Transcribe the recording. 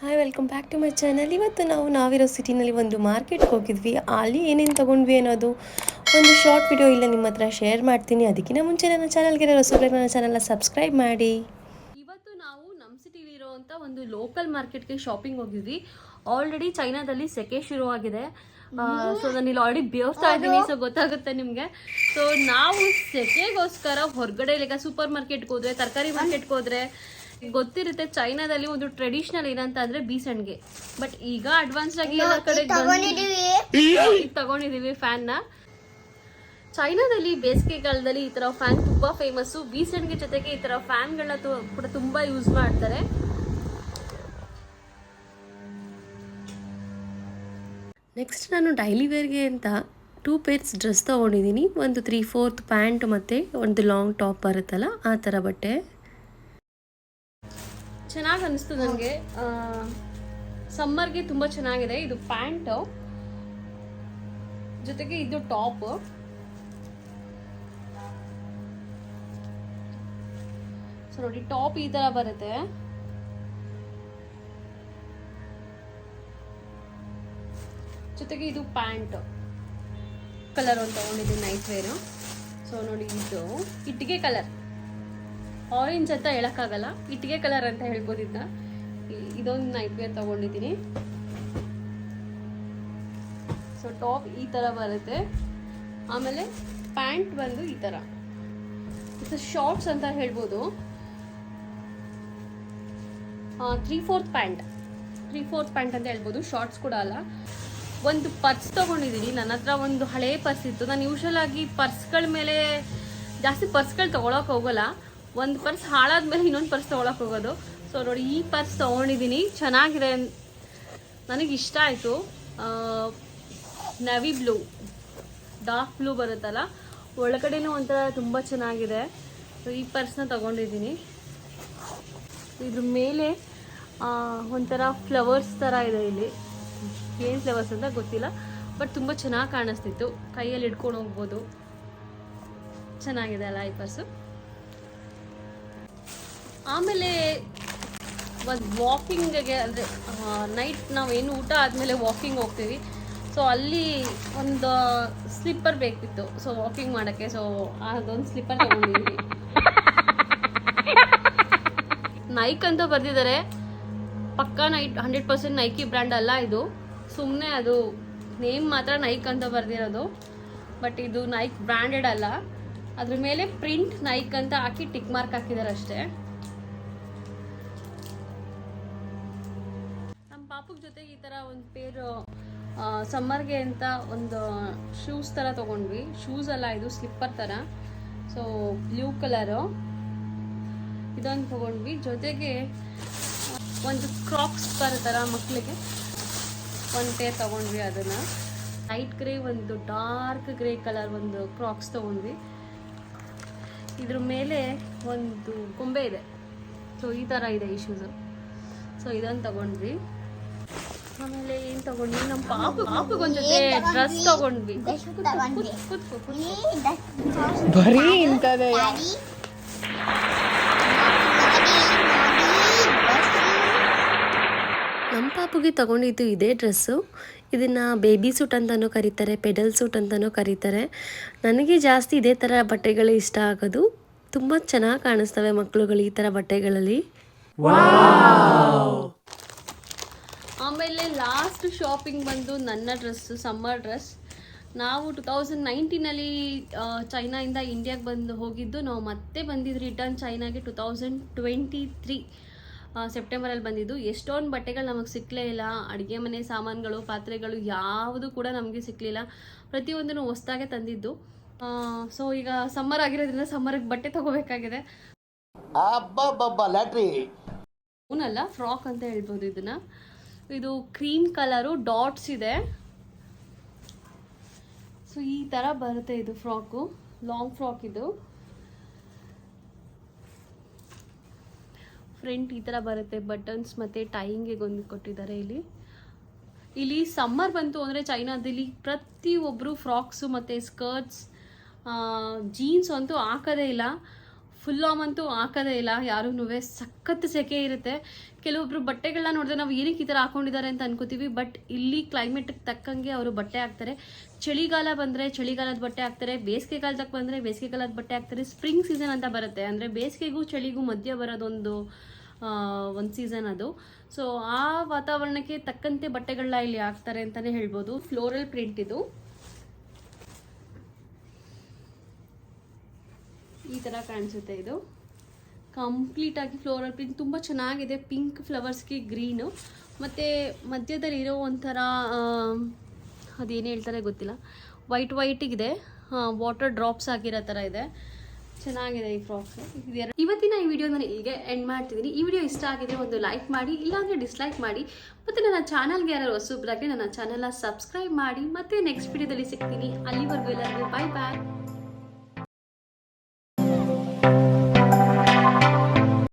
Hi welcome back to my channel ಇವತ್ತು ನಾವು ನಾವಿರೋ ಸಿಟಿನಲ್ಲಿ ಒಂದು ಮಾರ್ಕೆಟ್ಗೆ ಹೋಗಿದ್ವಿ. ಅಲ್ಲಿ ಏನೇನು ತೊಗೊಂಡ್ವಿ ಅನ್ನೋದು ಒಂದು ಶಾರ್ಟ್ ವಿಡಿಯೋ ಇಲ್ಲ ನಿಮ್ಮ ಹತ್ರ ಶೇರ್ ಮಾಡ್ತೀನಿ. ಅದಕ್ಕಿಂತ ಮುಂಚೆ ನನ್ನ ಚಾನಲ್ಗೆ ಹೊಸಬ್ರಿಗೆ ನನ್ನ ಚಾನಲ್ನ ಸಬ್ಸ್ಕ್ರೈಬ್ ಮಾಡಿ. ಇವತ್ತು ನಾವು ನಮ್ಮ ಸಿಟಿಲಿ ಇರುವಂತ ಒಂದು ಲೋಕಲ್ ಮಾರ್ಕೆಟ್ಗೆ ಶಾಪಿಂಗ್ ಹೋಗಿದ್ವಿ. ಆಲ್ರೆಡಿ ಚೈನಾದಲ್ಲಿ ಸೆಕೆ ಶುರುವಾಗಿದೆ. ಸೊ ನಾನು ಇಲ್ಲಿ ಆಲ್ರೆಡಿ ಬೇವ್ಸ್ತಾ ಇದ್ದೀನಿ ಸೊ ಗೊತ್ತಾಗುತ್ತೆ ನಿಮಗೆ. ಸೊ ನಾವು ಸೆಕೆಗೋಸ್ಕರ ಹೊರಗಡೆ ಈಗ ಸೂಪರ್ ಮಾರ್ಕೆಟ್ಗೆ ಹೋದ್ರೆ ತರಕಾರಿ ಮಾರ್ಕೆಟ್ಗೆ ಹೋದ್ರೆ ಗೊತ್ತಿರುತ್ತೆ ಚೈನಾದಲ್ಲಿ ಒಂದು ಟ್ರೆಡಿಷನಲ್ ಏನಂತ ಅಂದ್ರೆ ಬೀಸಣ್ಗೆ. ಬಟ್ ಈಗ ಅಡ್ವಾನ್ಸ್ ಆಗಿ ಎಲ್ಲ ಕಡೆ ತಗೊಂಡಿದೀವಿ. ಫ್ಯಾನ್ನ. ಚೈನಾದಲ್ಲಿ ಬೇಸಿಗೆಗಾಲದಲ್ಲಿ ಈ ತರ ಫ್ಯಾನ್ ತುಂಬಾ ಫೇಮಸ್ಸು ಬೀಸಣ್ಗೆ ಜೊತೆಗೆ ಈ ತರ ಫ್ಯಾನ್ಗಳನ್ನ ಗಳನ್ನ ಕೂಡ ತುಂಬಾ ಯೂಸ್ ಮಾಡ್ತಾರೆ. ನೆಕ್ಸ್ಟ್ ನಾನು ಡೈಲಿ ವೇರ್ಗೆ ಅಂತ ಟೂ ಪೇರ್ಸ್ ಡ್ರೆಸ್ ತೊಗೊಂಡಿದ್ದೀನಿ ಒಂದು ತ್ರೀ ಫೋರ್ತ್ ಪ್ಯಾಂಟ್ ಮತ್ತು ಒಂದು ಲಾಂಗ್ ಟಾಪ್ ಬರುತ್ತಲ್ಲ ಆ ಥರ ಬಟ್ಟೆ. ಚೆನ್ನಾಗಿ ಅನಿಸ್ತು ನನಗೆ ಸಮ್ಮರ್ಗೆ ತುಂಬ ಚೆನ್ನಾಗಿದೆ. ಇದು ಪ್ಯಾಂಟ್. ಜೊತೆಗೆ ಇದು ಟಾಪ್. ಸೊ ನೋಡಿ, ಟಾಪ್ ಈ ತರ ಬರುತ್ತೆ. ಜೊತೆಗೆ ಇದು ಪ್ಯಾಂಟ್. ಕಲರ್ ಒಂದು ತಗೊಂಡಿದ್ದೀನಿ ನೈಟ್ ವೇರು. ಸೊ ನೋಡಿ ಇದು, ಇಟ್ಟಿಗೆ ಕಲರ್. ಆರೆಂಜ್ ಅಂತ ಹೇಳಕ್ಕಾಗಲ್ಲ. ಇಟ್ಟಿಗೆ ಕಲರ್ ಅಂತ ಹೇಳ್ಬೋದಿದ್ದ ಇದೊಂದು ನೈಟ್ ವೇರ್ ತಗೊಂಡಿದ್ದೀನಿ. ಸೊ ಟಾಪ್ ಈ ಥರ ಬರುತ್ತೆ. ಆಮೇಲೆ ಪ್ಯಾಂಟ್ ಬಂದು ಈ ಥರ ಇದು ಶಾರ್ಟ್ಸ್ ಅಂತ ಹೇಳ್ಬೋದು. Three fourth pant three fourth pant ಅಂತ ಹೇಳ್ಬೋದು. ಶಾರ್ಟ್ಸ್ ಕೂಡ ಅಲ್ಲ. ಒಂದು ಪರ್ಸ್ ತಗೊಂಡಿದ್ದೀನಿ. ನನ್ನ ಹತ್ರ ಒಂದು ಹಳೆ ಪರ್ಸ್ ಇತ್ತು. ನಾನು ಯೂಶಲ್ ಆಗಿ ಪರ್ಸ್ಗಳ ಮೇಲೆ ಜಾಸ್ತಿ ಪರ್ಸ್ಗಳು ತೊಗೊಳಕ್ಕೆ ಹೋಗಲ್ಲ. ಒಂದು ಪರ್ಸ್ ಹಾಳಾದ್ಮೇಲೆ ಇನ್ನೊಂದು ಪರ್ಸ್ ತಗೊಳಕ್ ಹೋಗೋದು. ಸೊ ನೋಡಿ, ಈ ಪರ್ಸ್ ತಗೊಂಡಿದ್ದೀನಿ ಚೆನ್ನಾಗಿದೆ ನನಗೆ ಇಷ್ಟ ಆಯಿತು. ನವಿ ಬ್ಲೂ ಡಾರ್ಕ್ ಬ್ಲೂ ಬರುತ್ತಲ್ಲ, ಒಳಗಡೆನೂ ಒಂಥರ ತುಂಬ ಚೆನ್ನಾಗಿದೆ. ಸೊ ಈ ಪರ್ಸ್ನ ತಗೊಂಡಿದ್ದೀನಿ ಇದ್ರ ಮೇಲೆ ಒಂಥರ ಫ್ಲವರ್ಸ್ ಥರ ಇದೆ ಇಲ್ಲಿ. ಏನು ಫ್ಲವರ್ಸ್ ಅಂತ ಗೊತ್ತಿಲ್ಲ ಬಟ್ ತುಂಬ ಚೆನ್ನಾಗಿ ಕಾಣಿಸ್ತಿತ್ತು. ಕೈಯಲ್ಲಿ ಇಟ್ಕೊಂಡು ಹೋಗ್ಬೋದು. ಚೆನ್ನಾಗಿದೆ ಅಲ್ಲ ಈ ಪರ್ಸು? ಆಮೇಲೆ ಒಂದು ವಾಕಿಂಗ್ಗೆ ಅಂದರೆ ನೈಟ್ ನಾವೇನು ಊಟ ಆದಮೇಲೆ ವಾಕಿಂಗ್ ಹೋಗ್ತೀವಿ. ಸೊ ಅಲ್ಲಿ ಒಂದು ಸ್ಲಿಪ್ಪರ್ ಬೇಕಿತ್ತು. ಸೊ ವಾಕಿಂಗ್ ಮಾಡೋಕ್ಕೆ. ಸೊ ಅದೊಂದು ಸ್ಲಿಪ್ಪರ್ ತಗೊಂಡಿದ್ವಿ. ನೈಕ್ ಅಂತ ಬರ್ದಿದ್ದಾರೆ ಪಕ್ಕಾ night hundred percent Nike brand ಅಲ್ಲ ಇದು. ಸುಮ್ಮನೆ ಅದು ನೇಮ್ ಮಾತ್ರ ನೈಕ್ ಅಂತ ಬರ್ದಿರೋದು. ಬಟ್ ಇದು ನೈಕ್ ಬ್ರ್ಯಾಂಡೆಡ್ ಅಲ್ಲ. ಅದ್ರ ಮೇಲೆ ಪ್ರಿಂಟ್ ನೈಕ್ ಅಂತ ಹಾಕಿ ಟಿಕ್ ಮಾರ್ಕ್ ಹಾಕಿದ್ದಾರೆ ಅಷ್ಟೇ. ಪಾಪುಗ್ ಜೊತೆಗೆ ಈ ಥರ ಒಂದು ಪೇರು ಸಮ್ಮರ್ಗೆ ಅಂತ ಒಂದು ಶೂಸ್ ಥರ ತಗೊಂಡ್ವಿ. ಶೂಸ್ ಅಲ್ಲ, ಇದು ಸ್ಲಿಪ್ಪರ್ ಥರ ಸೊ ಬ್ಲೂ ಕಲರು ಇದೊಂದು ತಗೊಂಡ್ವಿ. ಜೊತೆಗೆ, ಒಂದು ಕ್ರಾಕ್ಸ್ ಥರ ಮಕ್ಕಳಿಗೆ ಒಂದು ಪೇರ್ ತೊಗೊಂಡ್ವಿ ಅದನ್ನು. ಲೈಟ್ ಗ್ರೇ ಒಂದು ಡಾರ್ಕ್ ಗ್ರೇ ಕಲರ್ ಒಂದು ಕ್ರಾಕ್ಸ್ ತೊಗೊಂಡ್ವಿ. ಇದ್ರ ಮೇಲೆ ಒಂದು ಗೊಂಬೆ ಇದೆ. ಸೊ ಈ ಥರ ಇದೆ ಈ ಶೂಸು ಸೊ ಇದನ್ನು ತಗೊಂಡ್ವಿ. ಆಮೇಲೆ ಏನು ತಗೊಂಡ್ವಿ? ನಮ್ಮ ಪಾಪು ಪಾಪಗೊಂದ್ ಜೊತೆ ಡ್ರೆಸ್ ತಗೊಂಡ್ವಿ. ಬರೀ ಇಂಥದೇ ನಮ್ಮ ಪಾಪುಗೆ ತಗೊಂಡಿದ್ದು ಇದೇ ಡ್ರೆಸ್ಸು. ಇದನ್ನು ಬೇಬಿ ಸೂಟ್ ಅಂತಲೂ ಕರೀತಾರೆ ಪೆಡಲ್ ಸೂಟ್ ಅಂತಲೂ ಕರೀತಾರೆ. ನನಗೆ ಜಾಸ್ತಿ ಇದೇ ಥರ ಬಟ್ಟೆಗಳು ಇಷ್ಟ ಆಗೋದು. ತುಂಬ ಚೆನ್ನಾಗಿ ಕಾಣಿಸ್ತವೆ ಮಕ್ಕಳುಗಳು ಈ ಥರ ಬಟ್ಟೆಗಳಲ್ಲಿ. ಆಮೇಲೆ ಲಾಸ್ಟ್ ಶಾಪಿಂಗ್ ಬಂದು ನನ್ನ ಡ್ರೆಸ್ಸು ಸಮ್ಮರ್ ಡ್ರೆಸ್ ನಾವು ಟು ತೌಸಂಡ್ ನೈನ್ಟೀನಲ್ಲಿ ಚೈನಾಯಿಂದ ಇಂಡಿಯಾಗೆ ಬಂದು ಹೋಗಿದ್ದು. ನಾವು ಮತ್ತೆ ಬಂದಿದ್ದು ರಿಟರ್ನ್ ಚೈನಾಗೆ ಟು ತೌಸಂಡ್ ಟ್ವೆಂಟಿ ತ್ರೀ ಸೆಪ್ಟೆಂಬರಲ್ಲಿ ಬಂದಿದ್ದು. ಎಷ್ಟೊಂದು ಬಟ್ಟೆಗಳು ನಮಗೆ ಸಿಕ್ಕಲೇ ಇಲ್ಲ. ಅಡುಗೆ ಮನೆ ಸಾಮಾನುಗಳು ಪಾತ್ರೆಗಳು ಯಾವುದು ಕೂಡ ನಮಗೆ ಸಿಕ್ಕಲಿಲ್ಲ ಪ್ರತಿಯೊಂದನ್ನು ಹೊಸ್ದಾಗೆ ತಂದಿದ್ದು. ಸೊ ಈಗ ಸಮ್ಮರ್ ಆಗಿರೋದ್ರಿಂದ ಸಮ್ಮರ್ಗೆ ಬಟ್ಟೆ ತಗೋಬೇಕಾಗಿದೆ. ಅಲ್ಲ ಫ್ರಾಕ್ ಅಂತ ಹೇಳ್ಬೋದು ಇದನ್ನ. ಇದು ಕ್ರೀಮ್ ಕಲರು ಡಾಟ್ಸ್ ಇದೆ. ಸೊ, ಈ ಥರ ಬರುತ್ತೆ ಇದು ಫ್ರಾಕು. ಲಾಂಗ್ ಫ್ರಾಕ್ ಇದು. ಫ್ರಂಟ್ ಈ ಥರ ಬರುತ್ತೆ, ಬಟನ್ಸ್ ಮತ್ತು ಟೈಯಿಂಗಿಗೆ ಒಂದು ಕೊಟ್ಟಿದ್ದಾರೆ ಇಲ್ಲಿ. ಇಲ್ಲಿ ಸಮ್ಮರ್ ಬಂತು ಅಂದರೆ ಚೈನಾದಲ್ಲಿ ಪ್ರತಿಯೊಬ್ಬರು ಫ್ರಾಕ್ಸು ಮತ್ತು ಸ್ಕರ್ಟ್ಸ್ ಜೀನ್ಸ್ ಅಂತೂ ಹಾಕೋದೇ ಇಲ್ಲ. ಫುಲ್ ಆಮ್ ಅಂತೂ ಹಾಕೋದೇ ಇಲ್ಲ. ಯಾರೂ ಸಖತ್ ಸೆಕೆ ಇರುತ್ತೆ. ಕೆಲವೊಬ್ರು ಬಟ್ಟೆಗಳನ್ನ ನೋಡಿದ್ರೆ ನಾವು ಏನಕ್ಕೆ ಈ ಥರ ಹಾಕೊಂಡಿದ್ದಾರೆ ಅಂತ ಅನ್ಕೋತೀವಿ. ಬಟ್ ಇಲ್ಲಿ ಕ್ಲೈಮೇಟ್ಗೆ ತಕ್ಕಂಗೆ ಅವರು ಬಟ್ಟೆ ಹಾಕ್ತಾರೆ. ಚಳಿಗಾಲ ಬಂದರೆ ಚಳಿಗಾಲದ ಬಟ್ಟೆ ಹಾಕ್ತಾರೆ. ಬೇಸಿಗೆಗಾಲದಾಗ ಬಂದರೆ ಬೇಸಿಗೆಗಾಲದ ಬಟ್ಟೆ ಹಾಕ್ತಾರೆ. ಸ್ಪ್ರಿಂಗ್ ಸೀಸನ್ ಅಂತ ಬರುತ್ತೆ. ಅಂದರೆ ಬೇಸಿಗೆಗೂ ಚಳಿಗೂ ಮಧ್ಯ ಬರೋದೊಂದು ಒಂದು ಸೀಸನ್ ಅದು. ಸೊ ಆ ವಾತಾವರಣಕ್ಕೆ ತಕ್ಕಂತೆ ಬಟ್ಟೆಗಳನ್ನ ಇಲ್ಲಿ ಹಾಕ್ತಾರೆ ಅಂತಲೇ ಹೇಳ್ಬೋದು. ಫ್ಲೋರಲ್ ಪ್ರಿಂಟ್ ಇದು. ಈ ಥರ ಕಾಣಿಸುತ್ತೆ ಇದು. ಕಂಪ್ಲೀಟಾಗಿ ಫ್ಲೋರಲ್ ಪ್ರಿಂಟ್ ತುಂಬ ಚೆನ್ನಾಗಿದೆ. ಪಿಂಕ್ ಫ್ಲವರ್ಸ್ಗೆ ಗ್ರೀನು ಮತ್ತು ಮಧ್ಯದಲ್ಲಿ ಇರೋ ಒಂಥರ ಅದೇನು ಹೇಳ್ತಾರೆ ಗೊತ್ತಿಲ್ಲ. ವೈಟ್ ವೈಟಿಗಿದೆ ವಾಟರ್ ಡ್ರಾಪ್ಸ್ ಆಗಿರೋ ಥರ ಇದೆ. ಚೆನ್ನಾಗಿದೆ ಈ ಫ್ರಾಕ್ಸ್ ಇವತ್ತಿನ ಈ ವಿಡಿಯೋ ನಾನು ಇಲ್ಲಿಗೆ ಎಂಡ್ ಮಾಡ್ತಿದ್ದೀನಿ. ಈ ವಿಡಿಯೋ ಇಷ್ಟ ಆಗಿದ್ರೆ ಒಂದು ಲೈಕ್ ಮಾಡಿ, ಇಲ್ಲಾಂದರೆ ಡಿಸ್ಲೈಕ್ ಮಾಡಿ. ಮತ್ತು ನನ್ನ ಚಾನಲ್ಗೆ ಯಾರು ಹೊಸಬ್ರಾಗಿ ನನ್ನ ಚಾನಲ್ನ ಸಬ್ಸ್ಕ್ರೈಬ್ ಮಾಡಿ. ಮತ್ತೆ ನೆಕ್ಸ್ಟ್ ವಿಡಿಯೋದಲ್ಲಿ ಸಿಗ್ತೀನಿ. ಅಲ್ಲಿವರೆಗೂ ಎಲ್ಲರಿಗೂ ಬಾಯ್ ಬಾಯ್